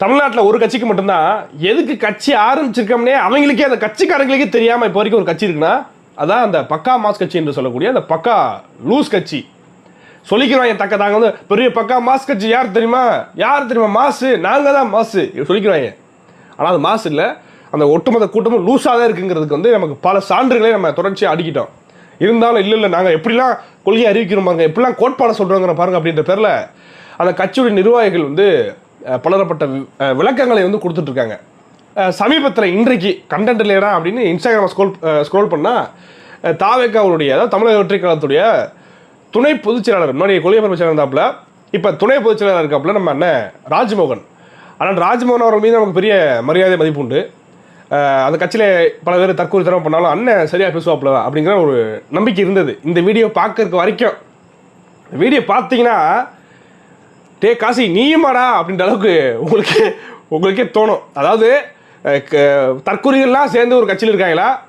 தமிழ்நாட்டில் ஒரு கட்சிக்கு மட்டும்தான். எதுக்கு கட்சி ஆரம்பிச்சிருக்கோம்னே அவங்களுக்கே அந்த கட்சிக்காரங்களுக்கே தெரியாமல் இப்போ வரைக்கும் ஒரு கட்சி இருக்குன்னா அதான் அந்த பக்கா மாஸ் கட்சி என்று சொல்லக்கூடிய அந்த பக்கா லூஸ் கட்சி. சொல்லிக்கிறாங்க தக்க தாங்க வந்து பெரிய பக்கா மாஸ் கட்சி யார் தெரியுமா? யார் தெரியுமா? மாசு. நாங்கள் தான் மாசு. சொல்லிக்கிறாங்க ஆனால் அது மாசு இல்லை. அந்த ஒட்டுமொத்த கூட்டமும் லூஸாக தான் இருக்குங்கிறதுக்கு வந்து நமக்கு பல சான்றுகளை நம்ம தொடர்ச்சியாக அடிக்கிட்டோம். இருந்தாலும் இல்லை இல்லை நாங்கள் எப்படிலாம் கொள்கையை அறிவிக்கிறோம் பாருங்க எப்படிலாம் கோட்பாடை சொல்கிறோங்கிற பாருங்க அப்படின்ற பேரில் அந்த கட்சியுடைய நிர்வாகிகள் வந்து பலரப்பட்ட வி- விளக்கங்களை வந்து கொடுத்துட்ருக்காங்க. சமீபத்தில் இன்றைக்கு கண்டென்ட் இல்லையா அப்படின்னு இன்ஸ்டாகிராம் ஸ்க்ரோல் ஸ்க்ரோல் பண்ணால் தாவேக்காவுடைய அதாவது தமிழக வெற்றி கழகத்துடைய துணை பொதுச் செயலாளர் முன்னாடி கொள்கை பரப்பு இருந்தாப்புல இப்போ துணை பொதுச் செயலாளர் இருக்காப்புல நம்ம அண்ணன் ராஜ்மோகன். ஆனால் ராஜ்மோகன் அவர்கள் மீது நமக்கு பெரிய மரியாதை மதிப்பு உண்டு. அந்த கட்சியில் பல பேர் தற்கொலை பண்ணாலும் அண்ணன் சரியாக பேசுவாப்புல அப்படிங்கிற ஒரு நம்பிக்கை இருந்தது. இந்த வீடியோ பார்க்கறக்கு வரைக்கும். வீடியோ பார்த்தீங்கன்னா டே காசி நீயுமாடா அப்படின்ற அளவுக்கு உங்களுக்கு உங்களுக்கே தோணும். அதாவது க- தற்கொலைகள்லாம் சேர்ந்து ஒரு கட்சியில் இருக்காங்களா?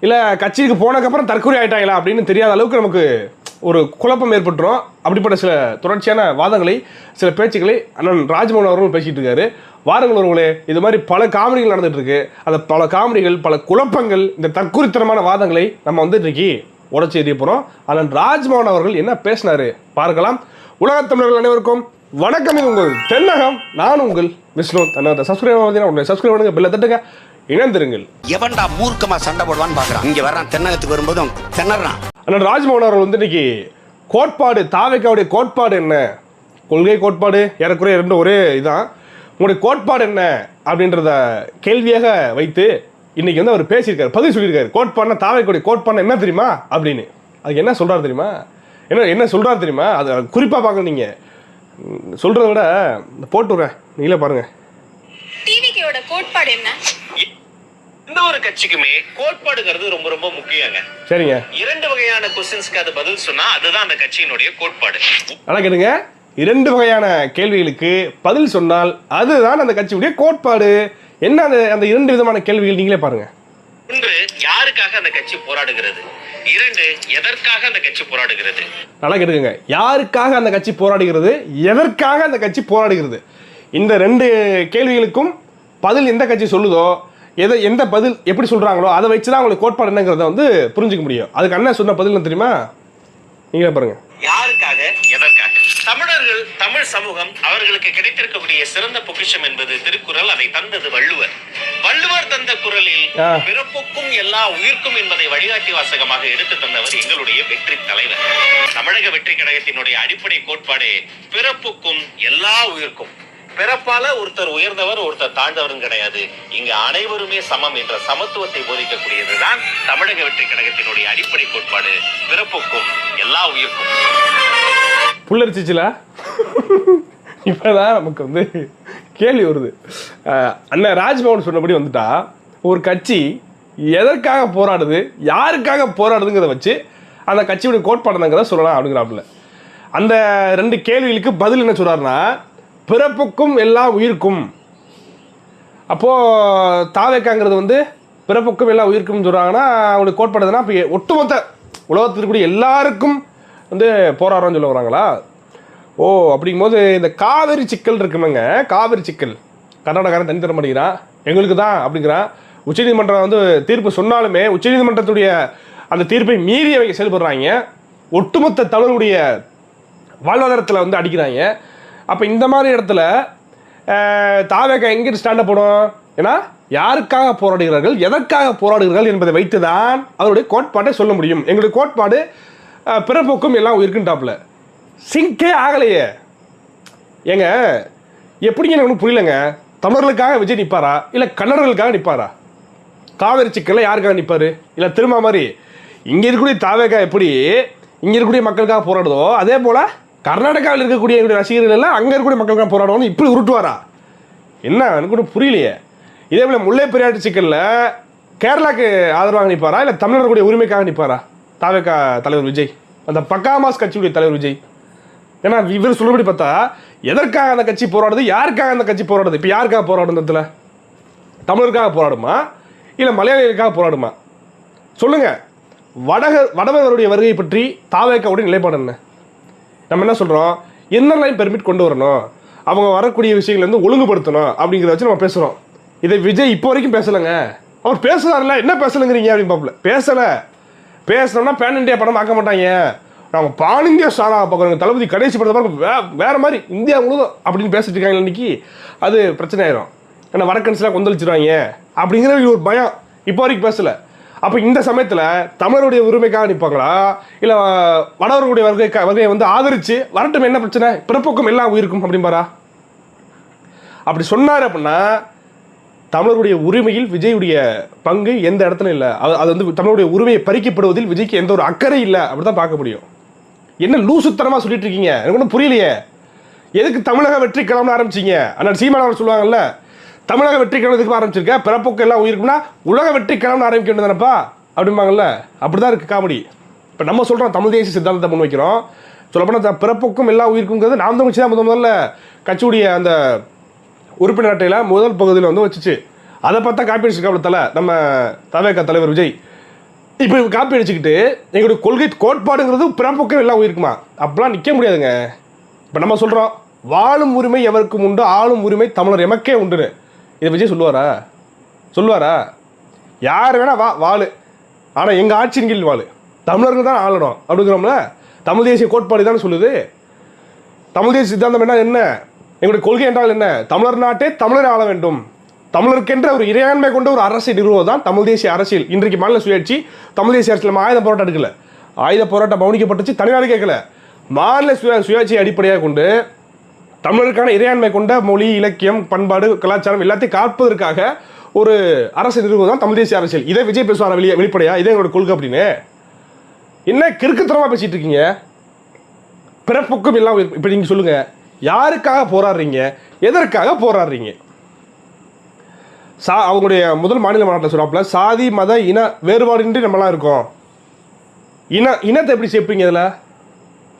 இல்லை கட்சிக்கு போனதுக்கப்புறம் தற்கொலை ஆகிட்டாங்களா அப்படின்னு தெரியாத அளவுக்கு நமக்கு ஒரு குழப்பம் ஏற்பட்டுரும். அப்படிப்பட்ட சில தொடர்ச்சியான வாதங்களை சில பேச்சுக்களை அண்ணன் ராஜ்மோகன் அவர்களும் பேசிகிட்டு இருக்காரு. வாருங்கள் ஒருவங்களே இது மாதிரி பல காமெடிகள் நடந்துகிட்ருக்கு அந்த பல காமெடிகள் பல குழப்பங்கள் இந்த தற்குறித்தனமான வாதங்களை நம்ம வந்து இன்றைக்கி உடச்சி எறிய போகிறோம் அண்ணன் ராஜ்மோகன் அவர்கள் என்ன பேசினார்? பார்க்கலாம். உலகத் தமிழர்கள் அனைவருக்கும் வணக்கம் இது உங்கள் தென்னகம். நான் உங்கள் விஷ்ணு தன்னோட சப்ஸ்கிரைப் பண்ணி உங்களை சப்ஸ்கிரைப் பண்ணுங்க பெல்ல தட்டுங்க இணைந்திருங்கள். எவன்டா மூர்க்கமா சண்டை போடுவான்னு பாக்குறான். இங்க வர்றான் தென்னகத்துக்கு வரும்போதும் திணறான். அண்ணன் ராஜ்மோகன் அவர்கள் வந்து இன்னைக்கு கோட்பாடு தாவைக்காவுடைய கோட்பாடு என்ன? கொள்கை கோட்பாடு ஏறக்குறைய ரெண்டு ஒரே இதான். உங்களுடைய கோட்பாடு என்ன அப்படின்றத கேள்வியாக வைத்து இன்னைக்கு வந்து அவர் பேசியிருக்காரு பதில் சொல்லியிருக்காரு. கோட்பாடுனா தாவைக்காவுடைய கோட்பாடு என்ன தெரியுமா அப்படின்னு. அதுக்கு என்ன சொல்றாரு தெரியுமா? என்ன என்ன சொல்றாரு தெரியுமா? அது குறிப்பாக பார்க்கணும் நீங்க. சொல்றதை விட இந்த போட்டு விட்றேன். நீங்களே பாருங்க. டிவிக்கோட கோட்பாடு என்ன? எந்த ஒரு கட்சிக்குமே கோட்பாடுங்கிறது ரொம்ப ரொம்ப முக்கியங்க. சரிங்க. இரண்டு வகையான கொஸ்டின்ஸ்க்கு அது பதில் சொன்னா அதுதான் அந்த கட்சியினுடைய கோட்பாடு. நல்லா கேளுங்க இரண்டு வகையான கேள்விகளுக்கு பதில் சொன்னால் அதுதான் அந்த கட்சியுடைய கோட்பாடு. என்ன அந்த அந்த இரண்டு விதமான கேள்விகள்? நீங்களே பாருங்க. ஒன்று யாருக்காக அந்த கட்சி போராடுகிறது? இரண்டு எதற்காக அந்த கட்சி போராடுகிறது? நல்லா கேட்டுக்கங்க. யாருக்காக அந்த கட்சி போராடுகிறது? எதற்காக அந்த கட்சி போராடுகிறது? இந்த ரெண்டு கேள்விகளுக்கும் பதில் எந்த கட்சி சொல்லுதோ எதை எந்த பதில் எப்படி சொல்றாங்களோ அதை வச்சு தான் அவங்களுக்கு கோட்பாடு என்னங்கிறத வந்து புரிஞ்சுக்க முடியும். அதுக்கு அண்ணன் சொன்ன பதில் தெரியுமா? நீங்களே பாருங்க. யாருக்காக எதற்காக? தமிழர்கள் தமிழ் சமூகம் அவர்களுக்கு கிடைத்திருக்கக்கூடிய சிறந்த பொக்கிஷம் என்பது திருக்குறள். அதை தந்தது வள்ளுவர். வள்ளுவர் தந்த குரலில். பிறப்புக்கும் எல்லா உயிர்க்கும் என்பதை வழிகாட்டி வாசகமாக எடுத்து தந்தவர் எங்களுடைய வெற்றி தலைவர். தமிழக வெற்றி கழகத்தினுடைய அடிப்படை கோட்பாடே பிறப்புக்கும் எல்லா உயிர்க்கும். பிறப்பால ஒருத்தர் உயர்ந்தவர் ஒருத்தர் தாழ்ந்தவரும் கிடையாது. இங்க அனைவருமே சமம் என்ற சமத்துவத்தை போதிக்கக்கூடியதுதான் தமிழக வெற்றி கழகத்தினுடைய அடிப்படை கோட்பாடு. பிறப்புக்கும் எல்லா உயிர்க்கும். புல்லரிச்சிச்சுல? இப்போதான் நமக்கு வந்து கேள்வி வருது. அண்ணன் ராஜ்பவன் சொன்னபடி வந்துட்டா ஒரு கட்சி எதற்காக போராடுது யாருக்காக போராடுதுங்கிறத வச்சு அந்த கட்சியுடைய கோட்பாடுங்கிறத சொல்லலாம் அப்படிங்கிறாப்புல. அந்த ரெண்டு கேள்விகளுக்கு பதில் என்ன சொல்கிறாருன்னா பிறப்புக்கும் எல்லா உயிர்க்கும். அப்போது தாவேக்காங்கிறது வந்து பிறப்புக்கும் எல்லா உயிருக்கும் சொல்கிறாங்கன்னா அவங்களுக்கு கோட்பாடுதுன்னா இப்போ ஒட்டுமொத்த உலகத்தில் இருக்கக்கூடிய எல்லாருக்கும் வந்து போராடுறோம்னு சொல்ல வராங்களா? ஓ அப்படிங்கும்போது இந்த காவிரி சிக்கல் இருக்குமேங்க. காவிரி சிக்கல். கர்நாடகாரன் தனி தர மாட்டேங்கிறான் எங்களுக்கு தான் அப்படிங்கிறான் உச்சநீதிமன்றம் வந்து தீர்ப்பு சொன்னாலுமே உச்சநீதிமன்றத்துடைய அந்த தீர்ப்பை மீறி அவங்க செயல்படுறாங்க. ஒட்டுமொத்த தமிழருடைய வாழ்வாதாரத்தில் வந்து அடிக்கிறாங்க. அப்போ இந்த மாதிரி இடத்துல தாவேக்கா எங்கிட்டு ஸ்டாண்டப் போடும் ஏன்னா யாருக்காக போராடுகிறார்கள் எதற்காக போராடுகிறார்கள் என்பதை வைத்து தான் அவருடைய கோட்பாட்டை சொல்ல முடியும். எங்களுடைய கோட்பாடு பிறப்புக்கும் எல்லாம் இருக்குன்ட்டாப்புல சிங்கே ஆகலையே. ஏங்க எப்படிங்க எனக்கு ஒன்றும் புரியலங்க. தமிழர்களுக்காக விஜய் நிற்பாரா இல்லை கன்னடர்களுக்காக நிற்பாரா காவேரி சிக்கலில் யாருக்காக நிற்பார் இல்லை திரும்ப மாதிரி இங்கே இருக்கக்கூடிய தாவேக்கா எப்படி இங்கே இருக்கக்கூடிய மக்களுக்காக போராடுதோ அதே போல் கர்நாடகாவில் இருக்கக்கூடிய என்னுடைய ரசிகர்கள் எல்லாம் அங்கே இருக்கக்கூடிய மக்களுக்காக போராடணும் இப்படி உருட்டுவாரா? என்ன எனக்கு கூட புரியலையே. இதே போல் முல்லை பெரியாட்டு சிக்கலில் கேரளாவுக்கு ஆதரவாக நிற்பாரா இல்லை தமிழர்களுடைய உரிமைக்காக நிற்பாரா தாவேக்கா தலைவர் விஜய் அந்த பக்காமாஸ் கட்சியுடைய தலைவர் விஜய். ஏன்னா இவர் சொல்லுபடி பார்த்தா எதற்காக அந்த கட்சி போராடுது யாருக்காக அந்த கட்சி போராடுது இப்போ யாருக்காக போராடும் இடத்துல? தமிழருக்காக போராடுமா? இல்லை மலையாளிகளுக்காக போராடுமா? சொல்லுங்க. வடக வடவர்களுடைய வருகை பற்றி தாவேக்காவுடைய நிலைப்பாடு என்ன? நம்ம என்ன சொல்கிறோம் என்ன லைன் பெர்மிட் கொண்டு வரணும்? அவங்க வரக்கூடிய விஷயங்கள் வந்து ஒழுங்குபடுத்தணும் அப்படிங்கிறத வச்சு நம்ம பேசுகிறோம் இதை விஜய் இப்போ வரைக்கும் பேசலைங்க. அவர் பேசுறாருல என்ன பேசலைங்கிறீங்க அப்படின்னு பார்ப்பல பேசலை. பேசணும்னா பேன் இந்தியா படம் ஆக்க மாட்டாங்க. நம்ம பான் இந்தியா ஸ்டாராக பார்க்குறோங்க தளபதி கடைசி படத்தை பார்க்க வே வேறு மாதிரி இந்தியா முழுதும் அப்படின்னு பேசிட்டு இருக்காங்க இன்றைக்கி அது பிரச்சனை ஆயிரும். ஏன்னா வடக்கன்ஸ்லாம் கொந்தளிச்சிருவாங்க. அப்படிங்கிற ஒரு பயம் இப்போ வரைக்கும் பேசலை. அப்போ இந்த சமயத்தில் தமிழருடைய உரிமைக்காக நிற்பாங்களா இல்லை வடவர்களுடைய வருகை வருகையை வந்து ஆதரித்து வரட்டும் என்ன பிரச்சனை? பிறப்புக்கும் எல்லாம் உயிருக்கும் அப்படிம்பாரா? அப்படி சொன்னார் அப்படின்னா தமிழருடைய உரிமையில் விஜயுடைய பங்கு எந்த இடத்துல இல்லை? அது அது வந்து தமிழருடைய உரிமையை பறிக்கப்படுவதில் விஜய்க்கு எந்த ஒரு அக்கறை இல்லை அப்படி தான் பார்க்க முடியும். என்ன லூசுத்தனமாக சொல்லிட்டு இருக்கீங்க? எனக்கு ஒன்றும் புரியலையே. எதுக்கு தமிழக வெற்றி கிளம்புன்னு ஆரம்பிச்சீங்க? ஆனால் சீமானவர் சொல்லுவாங்கல்ல தமிழக வெற்றி கிளம்புறதுக்கு ஆரம்பிச்சிருக்க? பிறப்புக்கு எல்லாம் உயிருக்கும்னா உலக வெற்றி கிளம்புன்னு ஆரம்பிக்க வேண்டியதானப்பா அப்படிம்பாங்கல்ல. அப்படி தான் இருக்குது காமெடி. இப்போ நம்ம சொல்கிறோம் தமிழ் தேசிய சித்தாந்தத்தை முன் வைக்கிறோம் சொல்லப்போனால் பிறப்புக்கும் எல்லா உயிருக்குங்கிறது நாம் தான் வச்சு தான் முதல்ல கட்சியுடைய அந்த உறுப்பினர் அட்டையில் முதல் பகுதியில் வந்து வச்சுச்சு. அதை பார்த்தா காப்பி அடிச்சிருக்காப்புல தலை. நம்ம தவேக தலைவர் விஜய். இப்போ காப்பி அடிச்சுக்கிட்டு எங்களுடைய கொள்கை கோட்பாடுங்கிறது பிறப்புக்கம் எல்லாம் உயிருக்குமா? அப்படிலாம் நிற்க முடியாதுங்க. இப்போ நம்ம சொல்கிறோம் வாழும் உரிமை எவருக்கும் உண்டு? ஆளும் உரிமை தமிழர். எமக்கே உண்டுன்னு. இதை விஜய் சொல்லுவாரா? சொல்லுவாரா? யார் வேணா வா வாழு. ஆனால் எங்கள் ஆட்சியின் கீழ் வாழு. தமிழர்கள் தான் ஆளணும். அப்படிங்கிறோம்ல? தமிழ் தேசிய கோட்பாடு தான் சொல்லுது. தமிழ் தேசிய சித்தாந்தம் என்ன? என்ன? எங்களுடைய கொள்கை என்றால் என்ன? தமிழர் நாட்டே தமிழர் ஆள வேண்டும். தமிழருக்கென்ற ஒரு இறையாண்மை கொண்ட ஒரு அரசை நிறுவுவது தான் தமிழ் தேசிய அரசியல். இன்றைக்கு மாநில சுயாட்சி தமிழ் தேசிய அரசியல் ஆயுத போராட்டம் எடுக்கல. ஆயுத போராட்டம் பவுனிக்கப்பட்டுச்சு தனிநாடு கேட்கல. மாநில சுய சுயாட்சியை அடிப்படையாக கொண்டு தமிழருக்கான இறையாண்மை கொண்ட மொழி இலக்கியம் பண்பாடு கலாச்சாரம் எல்லாத்தையும் காப்பதற்காக ஒரு அரசு நிறுவனம் தான் தமிழ் தேசிய அரசியல். இதை விஜய் பேசுவார வெளியே வெளிப்படையா? இதே எங்களோட கொள்கை அப்படின்னு. என்ன கிறுக்குத்தனமாக பேசிட்டு இருக்கீங்க? பிறப்புக்கும் எல்லாம் இப்போ நீங்கள் நீங்க சொல்லுங்க. யாருக்காக போராடுறீங்க? எதற்காக போராடுறீங்க? சா அவங்களுடைய முதல் மாநில மாநாட்டில் சொல்றாப்புல சாதி மத இன வேறுபாடின்றி நம்மலாம் இருக்கோம். இன இனத்தை எப்படி சேர்ப்பீங்க இதில்?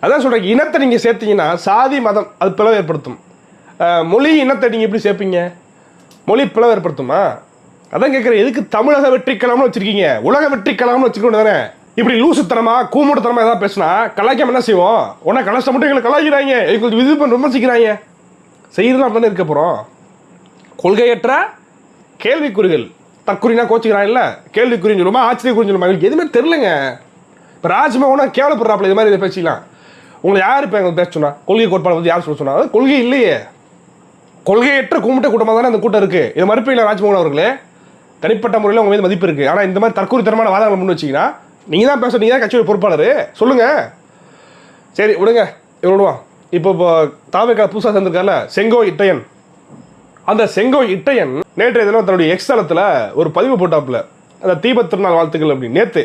அதான் சொல்கிறேன் இனத்தை நீங்கள் சேர்த்தீங்கன்னா சாதி மதம் அது பிளவு ஏற்படுத்தும். மொழி இனத்தை நீங்கள் எப்படி சேர்ப்பீங்க மொழி பிளவு ஏற்படுத்துமா? அதான் கேட்குறேன் எதுக்கு தமிழக வெற்றி கழகம்னு வச்சுருக்கீங்க? உலக வெற்றி கழகம்னு வச்சுக்கணும் தானே? இப்படி லூசுத்தனமா கூமுடுத்தனமா ஏதாவது பேசினா கலாய்க்காம என்ன செய்வோம்? உடனே கலாச்ச மட்டும் எங்களை கலாய்க்கிறாங்க. எங்களுக்கு இது பண்ண விமர்சிக்கிறாங்க செய்யறதுலாம் தானே இருக்க போகிறோம் கொள்கையற்ற கேள்விக்குறிகள். தற்குறினா கோச்சிக்கிறான் இல்லை கேள்விக்குறின்னு சொல்லுமா ஆச்சரியக்குறின்னு சொல்லுமா எங்களுக்கு எதுவுமே தெரிலங்க இப்போ ராஜ்மோகனா கேவலப்படுறாப்புல இது மாதிரி இதை பேசிக்கலாம். உங்களை யார் இப்போ எங்களுக்கு பேச சொன்னா? கொள்கை கோட்பாடு வந்து யார் சொல்ல சொன்னா? கொள்கை இல்லையே. கொள்கையற்ற கும்பிட்ட கூட்டமாக தானே அந்த கூட்டம் இருக்குது இது மறுப்பீங்களா ராஜ்மோகன் அவர்களே. தனிப்பட்ட முறையில் உங்கள் மீது மதிப்பு இருக்குது ஆனால் இந்த மாதிரி தற்கொலைத்தனமான வாதங்களை முன் வச்சிங்கன்னா நீங்கள் தான் பேச நீங்கள் தான் கட்சியோட பொறுப்பாளர். சொல்லுங்கள் சரி விடுங்க. இவன் விடுவான் இப்போ இப்போ தாவேக்கா புதுசாக சேர்ந்துருக்கார்ல செங்கோ இட்டையன். அந்த செங்கோ இட்டையன் நேற்றைய தினம் தன்னுடைய எக்ஸ் தளத்தில் ஒரு பதிவு போட்டாப்புல. அந்த தீபத் திருநாள் வாழ்த்துக்கள் அப்படின்னு. நேற்று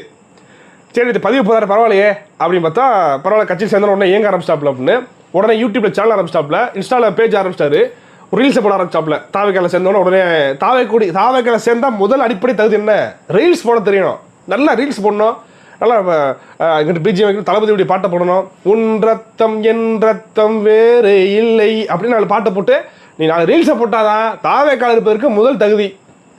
சரி இது பதிவு போதாரு பரவாயில்லையே. அப்படின்னு பார்த்தா பரவாயில்ல கட்சி சேர்ந்த உடனே ஏங்க ஆரம்பிச்சிட்டாப்ல அப்படின்னு. உடனே யூடியூப்ல சேனல் ஆரம்பிச்சிட்டாப்ல இன்ஸ்டாவில் பேஜ் ஆரம்பிச்சிட்டாரு. ஒரு ரீல்ஸ் போட ஆரம்பிச்சாப்ல தாவைக்கால சேர்ந்தோடனே உடனே தாவை தாவைக்கால சேர்ந்தா முதல் அடிப்படை தகுதி என்ன? ரீல்ஸ் போட தெரியணும். நல்லா ரீல்ஸ் போடணும். நல்லா இங்கிட்டு பிஜிஎம் தளபதியுடைய பாட்டை போடணும். உன் ரத்தம் என் ரத்தம் வேறு இல்லை. அப்படின்னு நாலு பாட்டை போட்டு நீ நாலு ரீல்ஸை போட்டாதான் தாவேக்கால இருப்பதற்கு முதல் தகுதி.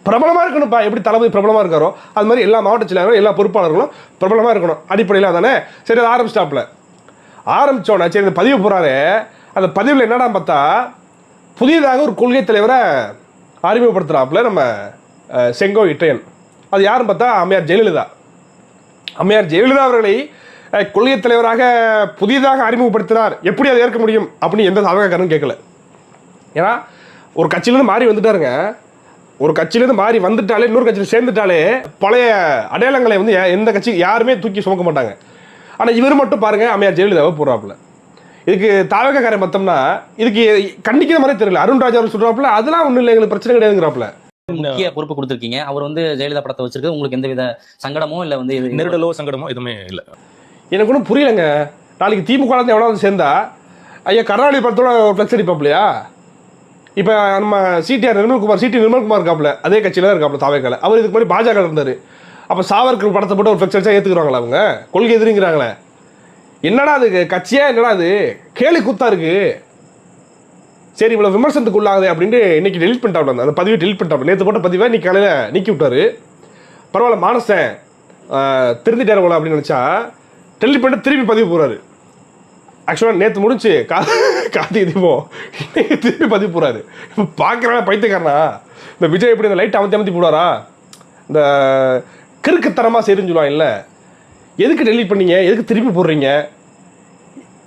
பிரபலமாக இருக்கணும்ப்பா. எப்படி தளபதி பிரபலமாக இருக்காரோ அது மாதிரி எல்லா மாவட்ட செயலாளரும் எல்லா பொறுப்பாளர்களும் பிரபலமாக இருக்கணும். அடிப்படையில் தானே சரி அதை ஆரம்பிச்சிட்டாப்புல. ஆரம்பித்தோன்னா சரி இந்த பதிவு போகிறாரு அந்த பதிவில் என்னடா பார்த்தா புதியதாக ஒரு கொள்கை தலைவரை அறிமுகப்படுத்துகிறாப்புல நம்ம செங்கோ இட்டையன். அது யாருன்னு பார்த்தா அம்மையார் ஜெயலலிதா. அம்மையார் ஜெயலலிதா அவர்களை கொள்கை தலைவராக புதிதாக அறிமுகப்படுத்தினார். எப்படி அதை ஏற்க முடியும் அப்படின்னு எந்த சாதகக்காரனும் கேட்கல. ஏன்னா ஒரு கட்சியிலேருந்து மாறி வந்துட்டாருங்க. ஒரு கட்சியிலேருந்து மாறி வந்துட்டாலே இன்னொரு கட்சியில் சேர்ந்துட்டாலே பழைய அடையாளங்களை வந்து எந்த கட்சி யாருமே தூக்கி சுமக்க மாட்டாங்க. ஆனால் இவர் மட்டும் பாருங்க அம்மையார் ஜெயலலிதாவை போடுறாப்புல. இதுக்கு தாவகக்காரன் பார்த்தோம்னா இதுக்கு கண்டிக்கிற மாதிரி தெரியல. அருண்ராஜ் அவர் சொல்கிறாப்புல அதெல்லாம் ஒன்றும் இல்லை எங்களுக்கு பிரச்சனை கிடையாதுங்கிறாப்புல. முக்கிய பொறுப்பு கொடுத்திருக்கீங்க. அவர் வந்து ஜெயலலிதா படத்தை வச்சிருக்கு உங்களுக்கு எந்த வித சங்கடமோ இல்ல வந்து இது- நெருடலோ சங்கடமோ எதுவுமே இல்லை. எனக்கு ஒன்றும் புரியலங்க. நாளைக்கு திமுக எவனா வந்து சேர்ந்தா ஐயா கருணாநிதி படத்தோட ஃப்ளெக்ஸ் அடிப்பாப்லையா? இப்போ நம்ம சிடிஆர் நிர்மல்குமார் சிடி நிர்மல்குமார் இருக்காப்புல அதே கட்சியில் தான் இருக்காப்புல தாவேக்கால. அவர் இதுக்கு முன்னாடி பாஜக இருந்தார். அப்போ சாவர்கர் படத்தை போட்டு ஒரு ஃப்ளெக்ஸ் அடிச்சா ஏற்றுக்குறாங்களா அவங்க? கொள்கை எதிரிங்கிறாங்களே. என்னடா அது கட்சியா என்னடா அது கேலி கூத்தா இருக்கு. சரி இவ்வளோ விமர்சனத்துக்கு உள்ளாகுது அப்படின்ட்டு இன்னைக்கு டெலிட் பண்ணிட்டாப்ல அந்த பதிவை டெலிட் பண்ணிட்டாப்ல. நேற்று போட்ட பதிவை இன்னைக்கு காலையில் நீக்கி விட்டாரு. பரவாயில்ல மானசன் திருந்திட்டார் போல அப்படின்னு நினச்சா டெலிட் பண்ணிட்டு திருப்பி பதிவு போகிறாரு ஆக்சுவலாக நேற்று முடிஞ்சு கா கார்த்திகை தீபம். இன்னைக்கு திருப்பி பதிவு போகிறாரு இப்போ பார்க்குறாங்க பைத்தியக்காரனா? இந்த விஜய் எப்படி இந்த லைட் அமர்த்தி அமர்த்தி போடுவாரா? இந்த கிறுக்குத்தனமாக செய்யுன்னு சொல்லுவான் இல்லை எதுக்கு டெலிட் பண்ணீங்க? எதுக்கு திருப்பி போடுறீங்க?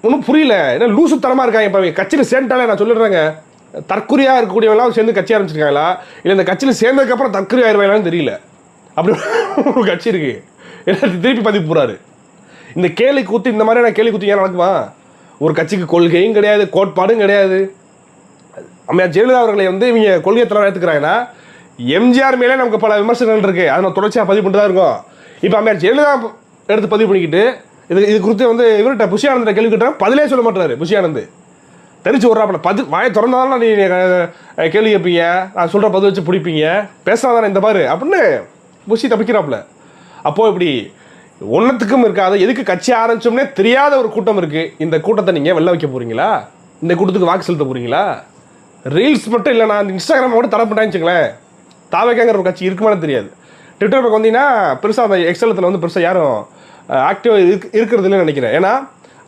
ஒன்றும் புரியல. ஏன்னா லூசுத்தனமாக இருக்காங்க இப்போ கட்சியில் சேர்ந்துட்டாலே நான் சொல்லிடுறேங்க. தற்குறியாக இருக்கக்கூடியவங்களாம் சேர்ந்து கட்சி ஆரம்பிச்சிருக்காங்களா? இல்லை இந்த கட்சியில் சேர்ந்ததுக்கப்புறம் தற்குறி ஆயிடுவாங்களான்னு தெரியல. அப்படி ஒரு கட்சி இருக்கு. எல்லாத்தையும் திருப்பி பதிவு போகிறாரு இந்த கேலி கூத்து இந்த மாதிரியான கேலி கூத்து ஏன் நடக்குமா? ஒரு கட்சிக்கு கொள்கையும் கிடையாது கோட்பாடும் கிடையாது. அம்மையார் ஜெயலலிதா அவர்களை வந்து இவங்க கொள்கை தலைவர் எடுத்துக்கிறாங்கன்னா எம்ஜிஆர் மேலே நமக்கு பல விமர்சனங்கள் இருக்குது அதை நான் தொடர்ச்சியாக பதிவு பண்ணிட்டு தான் இருக்கோம். இப்போ அம்மையார் ஜெயலலிதா எடுத்து பதிவு பண்ணிக்கிட்டு இது இது குறித்து வந்து இவர்கிட்ட புஷியானந்த கேள்வி கேட்டால் பதிலே சொல்ல மாட்டாரு புஷி ஆனந்த் தெரிச்சு விட்றாப்புல பது வாயை திறந்தாலும் நீ கேள்வி கேட்பீங்க. நான் சொல்கிற பதில் வச்சு பிடிப்பீங்க. பேசாதானே இந்த பாரு அப்படின்னு புஷி தப்பிக்கிறாப்புல. அப்போது இப்படி ஒன்றத்துக்கும் இருக்காது. எதுக்கு கட்சி ஆரம்பிச்சோம்னே தெரியாத ஒரு கூட்டம் இருக்குது இந்த கூட்டத்தை நீங்கள் வெளில வைக்க போகிறீங்களா இந்த கூட்டத்துக்கு வாக்கு செலுத்த போகிறீங்களா ரீல்ஸ் மட்டும் இல்லை நான் இன்ஸ்டாகிராம் மட்டும் தடை பண்ணிட்டேன்னு வச்சுங்களேன் தாவைக்காங்கிற ஒரு கட்சி இருக்குமானு தெரியாது. ட்விட்டர் பக்கம் வந்தீங்கன்னா பெருசாக அந்த எக்ஸலத்தில் வந்து பெருசாக யாரும் ஆக்டிவாக இருக்கு இருக்கிறது இல்லைன்னு நினைக்கிறேன். ஏன்னா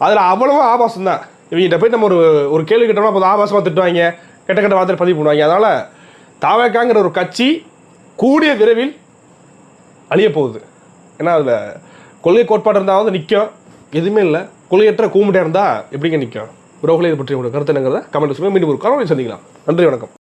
அதில் அவ்வளவா ஆபாசம் தான் இவங்ககிட்ட போய் நம்ம ஒரு ஒரு கேள்வி கேட்டோம்னா அப்போ ஆபாசமாக திட்டுவாங்க கெட்ட கெட்ட வார்த்தை பதிவு பண்ணுவாங்க. அதனால் தாவேக்காங்கிற ஒரு கட்சி கூடிய விரைவில் அழிய போகுது. ஏன்னா அதில் கொள்கை கோட்பாடு இருந்தாவது நிற்கும் எதுவுமே இல்லை. கொள்கையற்ற கூமுட்டையாக இருந்தால் எப்படிங்க நிற்கும் உறவுகளை இது பற்றி உங்களோட கருத்து என்னங்கிறத கமெண்ட் மீண்டும் ஒரு காரணம் சந்திக்கலாம். நன்றி வணக்கம்.